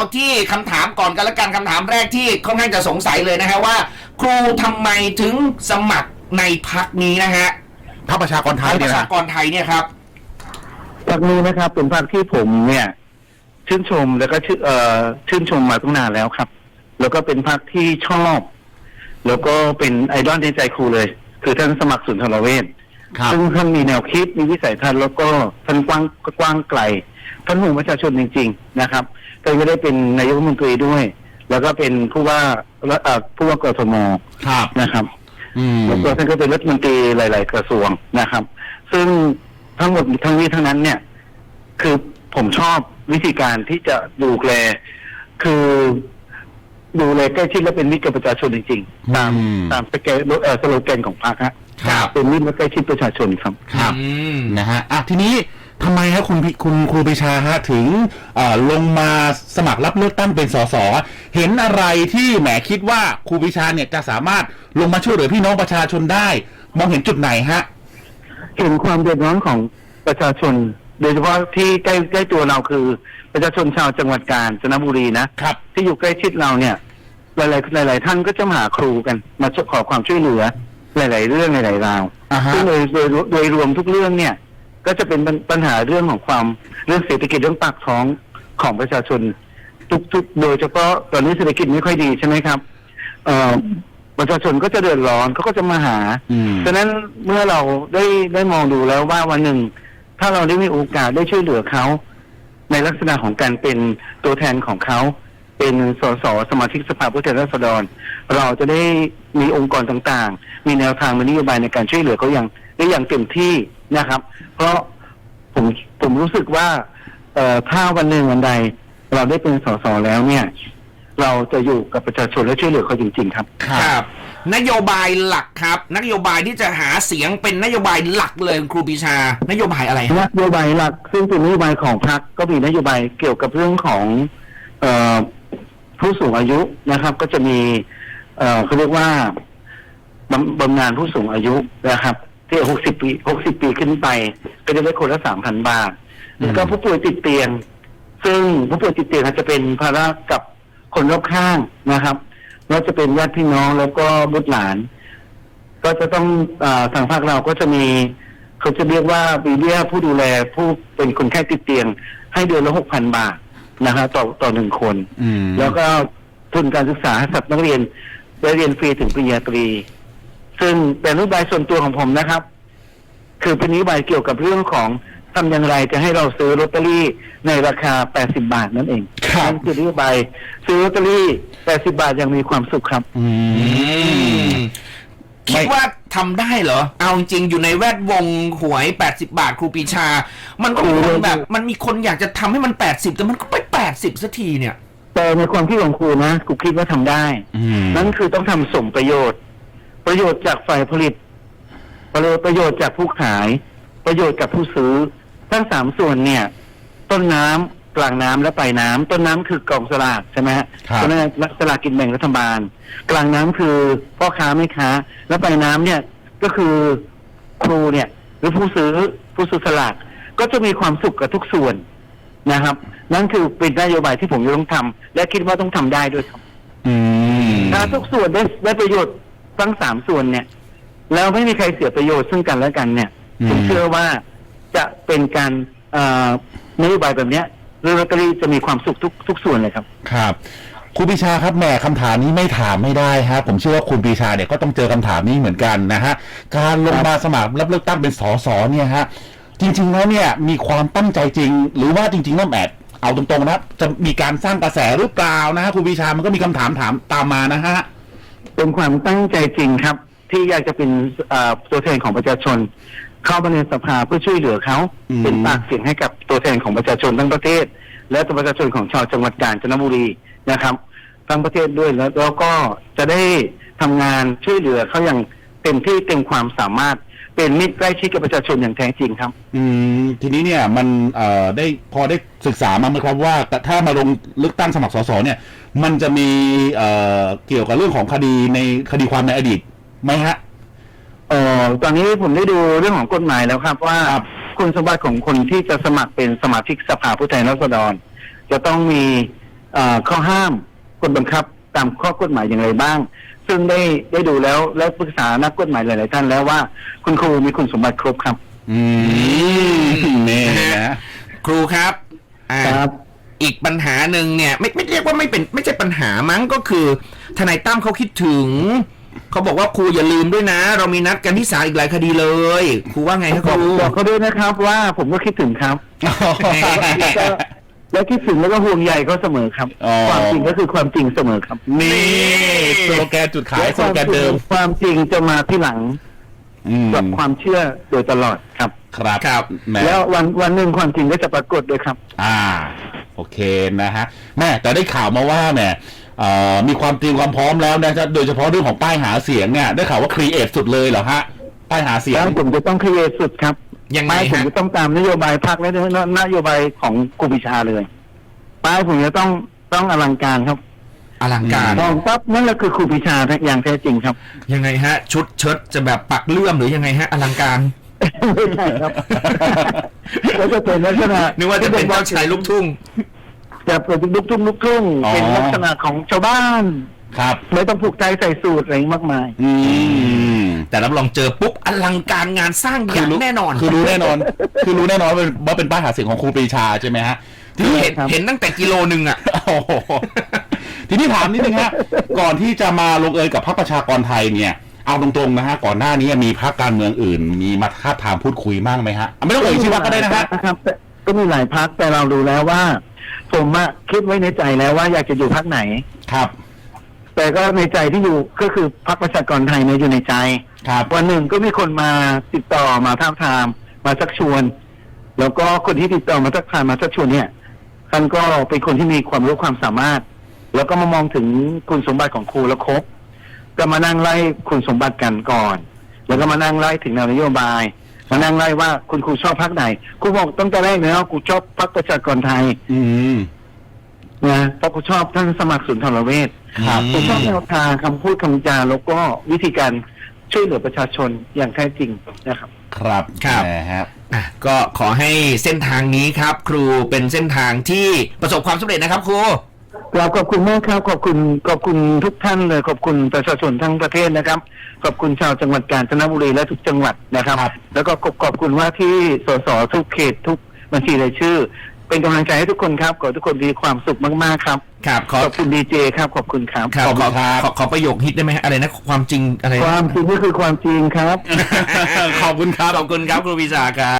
เอาที่คำถามก่อนกันละกันคำถามแรกที่ค่อนข้างจะสงสัยเลยนะฮะว่า ครูทำไมถึงสมัครในพักนี้นะฮะพรรคประชากรไทไทยยปเนี่ยระชานะกรไทยเนี่ยครับพรรคนี้นะครับเป็นพรรคที่ผมเนี่ย ชื่นชมแล้วก็ชื่นเอ่อชื่นชมมาตั้งนานแล้วครับ แล้วก็เป็นพรรคที่ชอบ แล้วก็เป็นไอดอลในใจครูเลย คือท่านสมัครสุนทรเวช ครับซึ่งท่านมีแนวคิดมีวิสัยทัศน์แล้วก็ท่านกว้างกว้างไกลท่านห่วงประชาชนจริง ๆ นะครับท่านก็ได้เป็นนายกรัฐมนตรีด้วย แล้วก็เป็นผู้ว่าเอ่อผู้ว่ากทมครับ นะครับอืมแล้วก็ท่านก็เป็นรัฐมนตรีหลาย ๆ กระทรวงนะครับ ซึ่งทั้งหมดทั้งนี้ทั้งนั้นเนี่ย คือผมชอบวิธีการที่จะดูแลคือดูแลใกล้ชิดและเป็นมิตรกับประชาชนจริง ๆ ตามอืม ตามสเกลเอ่อสโลแกนของพรรคฮะ ครับเป็นมิตรและใกล้ชิดประชาชนครับ ครับอืม นะฮะอะทีนี้ทำไมฮะคุณพิคุณครูปรีชาฮะถึงเอ่อลงมาสมัครรับเลือกตั้งเป็นสสเห็นอะไรที่แหมคิดว่าครูปรีชาเนี่ยจะสามารถลงมาช่วยเหลือพี่น้องประชาชนได้ มองเห็นจุดไหนฮะ เห็นความเดือดร้อนของประชาชน โดยเฉพาะที่ใกล้ใกล้ตัวเราคือ ประชาชนชาวจังหวัดกาญจนบุรีนะครับ ที่อยู่ใกล้ชิดเราเนี่ย หลาย ๆ หลาย ๆ ท่านก็จะมาหาครูกันมาขอความช่วยเหลือ หลาย ๆ เรื่องหลายๆราวอ่าฮะ ซึ่งโดยโดยโดยรวมทุกเรื่องเนี่ย ก็จะเป็นปัญปัญหาเรื่องของความเรื่องเศรษฐกิจเรื่องปากท้องของประชาชน ทุกๆ โดยเฉพาะตอนนี้เศรษฐกิจไม่ค่อยดีใช่ไหมครับ เอ่อประชาชนก็จะเดือดร้อนเขาก็จะมาหา อืม ฉะนั้นเมื่อเราได้ได้มองดูแล้วว่าวันหนึ่ง ถ้าเราได้มีโอกาสได้ช่วยเหลือเขา ในลักษณะของการเป็นตัวแทนของเขา เป็นสสสมาชิกสภาผู้แทนราษฎร เราจะได้มีองค์กรต่างๆ มีแนวทางมีนโยบายในการช่วยเหลือเขาอย่างได้อย่างเต็มที่นะครับ เพราะผมผมรู้สึกว่าเอ่อถ้าวันหนึ่งวันใด เราได้เป็นสสแล้วเนี่ย เราจะอยู่กับประชาชนและช่วยเหลือเขาจริงๆครับ ครับ นโยบายหลักครับ นโยบายที่จะหาเสียงเป็นนโยบายหลักเลยคุณครูปรีชา นโยบายอะไรฮะ นโยบายหลักซึ่งเป็นนโยบายของพรรคก็มีนโยบายเกี่ยวกับเรื่องของเออ ผู้สูงอายุนะครับ ก็จะมี เออเขาเรียกว่าบำบำนาญผู้สูงอายุนะครับ ที่หกสิบปีหกสิบปีขึ้นไป ก็จะได้คนละสามพันบาทอืมแล้วก็ผู้ป่วยติดเตียง ซึ่งผู้ป่วยติดเตียงอาจจะเป็นภาระกับคนรอบข้างนะครับว่าจะเป็นญาติพี่น้องแล้วก็บุตรหลาน ก็จะต้องอาทางภาคเราก็จะมีเขาจะเรียกว่าปีเบี้ยผู้ดูแลผู้เป็นคนไข้ติดเตียง ให้เดือนละหกพันบาท นะฮะต่อต่อหนึ่งคน อืมแล้วก็ทุนการศึกษาให้กับนักเรียนได้เรียนฟรีถึงปริญญาตรี ซึ่งเป็นนโยบายส่วนตัวของผมนะครับ คือเป็นนโยบายเกี่ยวกับเรื่องของทำอย่างไรจะให้เราซื้อลอตเตอรี่ในราคา 80 บาทนั่นเองครับ นั่นคือนโยบายซื้อลอตเตอรี่ 80 บาทอย่างมีความสุขครับ อือืม มคิดว่าทำได้เหรอ เอาจริงๆอยู่ในแวดวงหวย 80 บาทครูปรีชา มันก็มีคนแบบ มันมีคนอยากจะทำให้มัน 80 แต่มันก็ไป 80สักทีเนี่ย แต่ในความคิดของครูนะครูคิดว่าทำได้ อืมนั่นคือต้องทำสมประโยชน์ ประโยชน์จากฝ่ายผลิตประโยชน์จากผู้ขาย ประโยชน์กับผู้ซื้อ ทั้งสามส่วนเนี่ย ต้นน้ำกลางน้ำและปลายน้ำต้นน้ำคือกองสลากใช่ไหมฮะครับต้นน้ำสลากกินแบ่งรัฐบาล กลางน้ำคือพ่อค้าแม่ค้า และปลายน้ำเนี่ยก็คือครูเนี่ย หรือผู้ซื้อผู้ซื้อสลากก็จะมีความสุขกับทุกส่วน นะครับ นั่นคือเป็นนโยบายที่ผมจะต้องทำและคิดว่าต้องทำได้ด้วยครับอืมถ้าทุกส่วนได้ได้ประโยชน์ทั้งสามส่วนเนี่ย แล้วไม่มีใครเสียประโยชน์ซึ่งกันและกันเนี่ยอืมผมเชื่อว่าจะเป็นการเอ่อนโยบายแบบเนี้ยเรื่องลอตเตอรี่จะมีความสุขทุกทุกส่วนเลยครับ ครับครูปรีชาครับแหมคำถามนี้ไม่ถามไม่ได้ฮะผมเชื่อว่าคุณปรีชาเนี่ยก็ต้องเจอคำถามนี้เหมือนกันนะฮะการลงมาสมัครรับเลือกตั้งเป็นสสเนี่ยฮะ จริงๆแล้วเนี่ยมีความตั้งใจจริง หรือว่าจริงๆแล้วแอดเอาตรงๆนะครับจะมีการสร้างกระแสหรือเปล่านะฮะคุณปรีชามันก็มีคำถามถามตามมานะฮะ เป็นความตั้งใจจริงครับ ที่อยากจะเป็นเอ่อตัวแทนของประชาชน เข้ามาในสภาเพื่อช่วยเหลือเขาอืม เป็นปากเสียงให้กับตัวแทนของประชาชนทั้งประเทศ และตัวประชาชนของชาวจังหวัดกาญจนบุรีนะครับทั้งประเทศด้วยแล้วแล้วก็จะได้ทำงานช่วยเหลือเขาอย่างเต็มที่เต็มความสามารถ เป็นมิตรใกล้ชิดกับประชาชนอย่างแท้จริงครับ อืมทีนี้เนี่ยมันเอ่อได้พอได้ศึกษามาไหมครับว่าถ้ามาลงเลือกตั้งสมัครสสเนี่ย มันจะมีเอ่อเกี่ยวกับเรื่องของคดีในคดีความในอดีตไหมฮะ เอ่อตอนนี้ผมได้ดูเรื่องของกฎหมายแล้วครับว่าครับ คุณสมบัติของคนที่จะสมัครเป็นสมาชิกสภาผู้แทนราษฎร จะต้องมีเอ่อข้อห้ามกฎบังคับตามข้อกฎหมายอย่างไรบ้าง ซึ่งได้ได้ดูแล้วและปรึกษานักกฎหมายหลาย ๆ ท่านแล้วว่าคุณครูมีคุณสมบัติครบครับ อืมนี่นะครูครับอ่าครับ อีกปัญหาหนึ่งเนี่ย ไม่ไม่เรียกว่าไม่เป็นไม่ใช่ปัญหามั้งก็คือ ทนายตั้มเขาคิดถึง เขาบอกว่าครูอย่าลืมด้วยนะ เรามีนัดกันที่ศาลอีกหลายคดีเลยครูว่าไงครับบคอกรู บอกเขาด้วยนะครับว่าผมก็คิดถึงครับ แล้วก็ แล้วคิดถึงแล้วก็ห่วงใยเขาเสมอครับ อ๋อ ความจริงก็คือความจริงเสมอครับนี่สโลแกนจุดขายสโลแกนเดิม ความจริงจะมาที่หลังอืมกับความเชื่อโดยตลอดครับ ครับครับแหม่แล้ววันวันหนึ่งความจริงก็จะปรากฏด้วยครับ อ่า โอเคนะฮะแม่แต่ได้ข่าวมาว่าแหม่เอ่อมีความเตรียมความพร้อมแล้วนะโดยเฉพาะเรื่องของป้ายหาเสียงเนี่ยได้ข่าวว่าครีเอทสุดเลยเหรอฮะป้ายหาเสียง แล้วผมจะต้องเคลียร์สุดครับ ยังไงป้ายผมฮะจะต้องตามนโยบายพรรคและนโยบายของครูปิชาเลยป้ายผมจะต้องต้องอลังการครับอลังการ มองปั๊บนั่นแหละคือครูปิชาอย่างแท้จริงครับ ยังไงฮะ ชุดเชิ้ตจะแบบปักเลื่อมหรือยังไงฮะ อลังการ ไม่ใช่ครับก็จะเป็นลักษณะนึกว่าจะเป็นเจ้าชายลูกทุ่ง จะเป็นลูกทุ่งลูกทุ่งอ๋อ เป็นลักษณะของชาวบ้าน ครับ ไม่ต้องผูกใจใส่สูตรอะไรมากมาย อืม แต่รับรองเจอปุ๊บอลังการงานสร้างอย่างแน่นอน คือรู้แน่นอน คือรู้แน่นอนว่าเป็นว่าเป็นป้ายหาเสียงของครูปรีชาใช่ไหมฮะทีนี้เห็นครับเห็นตั้งแต่กิโลหนึ่งอะโอ้โหทีนี้ถามนิดนึงฮะก่อนที่จะมาลงเอยกับพรรคประชากรไทยเนี่ยเอาตรงๆนะฮะก่อนหน้านี้มีพรรคการเมืองอื่น มีมาท้าบทามพูดคุยบ้างไหมฮะอะไม่ต้องเอ่ยชื่อพรรคก็ได้นะฮะครับแต่ก็มีหลายพักแต่เราดูแล้วว่า ผมอะคิดไว้ในใจแล้วว่าอยากจะอยู่พักไหนครับ แต่ก็ในใจที่อยู่ก็คือพักประชากรไทยเนี่ยอยู่ในใจ ครับ วันหนึ่งก็มีคนมาติดต่อมาท้าบทามมาชักชวน แล้วก็คนที่ติดต่อมาทักทามมาชักชวนเนี่ยท่านก็เป็นคนที่มีความรู้ความสามารถ แล้วก็มามองถึงคุณสมบัติของครูแล้วครบก็มานั่งไล่คุณสมบัติกันก่อน แล้วก็มานั่งไล่ถึงแนวนโยบายมานั่งไล่ว่าคุณครูชอบพักไหนครูบอกตั้งแต่แรกเลยว่าครูชอบพักประชากรไทยอืมนะเพราะครูชอบท่านสมัครสุนทรเวช ครับอืมครูชอบแนวทางคำพูดคำจาแล้วก็วิธีการช่วยเหลือประชาชนอย่างแท้จริงนะครับ ครับครับ นะฮะ อะก็ขอให้เส้นทางนี้ครับ ครูเป็นเส้นทางที่ประสบความสำเร็จนะครับครู เราขอบคุณมากครับขอบคุณขอบคุณทุกท่านเลยขอบคุณประชาชนทั้งประเทศนะครับ ขอบคุณชาวจังหวัดกาญจนบุรีและทุกจังหวัดนะครับครับแล้วก็ขอบขอบคุณว่าที่สสทุกเขตทุกบัญชีรายชื่อ เป็นกำลังใจให้ทุกคนครับขอให้ทุกคนมีความสุขมากๆครับ ครับขอขอบคุณดีเจครับ ขอบคุณครับ ครับขอบขคุอณครับ ขอขอประโยคฮิตได้ไหมฮะอะไรนะความจริงอะไรนะ ความจริงก็คือความจริงครับ ขอบคุณครับ ขอบคุณครับครูวิชาครับ